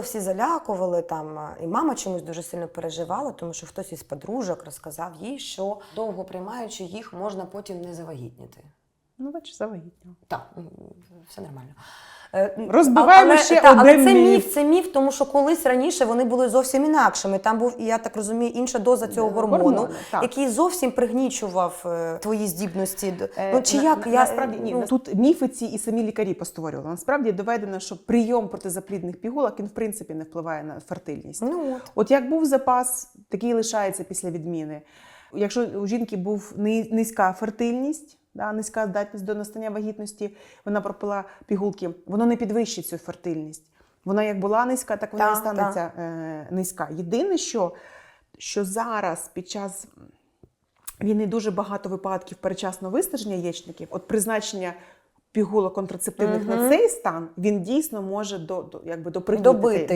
Всі залякували там, і мама чомусь дуже сильно переживала, тому що хтось із подружок розказав їй, що довго приймаючи їх, можна потім не завагітніти. Ну, бачиш, завагітніла. Так, все нормально. Е, Розбиваємо але, ще та, але це міф. міф, це міф, тому що колись раніше вони були зовсім інакшими. Там був, я так розумію, інша доза цього Е, гормону, так. який зовсім пригнічував е, твої здібності. Е, ну, чи на- як на- я насправді ні, ну, тут міфи ці і самі лікарі постворювали. Насправді доведено, що прийом протизаплідних пігулок він в принципі не впливає на фертильність. ну от. От як був запас, такий лишається після відміни. Якщо у жінки був низька фертильність, да, низька здатність до настання вагітності, вона пропила пігулки, воно не підвищить цю фертильність. Вона як була низька, так вона Так, і станеться е, низька. Єдине, що, що зараз під час війни дуже багато випадків перечасного виснаження яєчників, от призначення пігулок контрацептивних на цей стан, він дійсно може до, до, якби, допригнути Добити.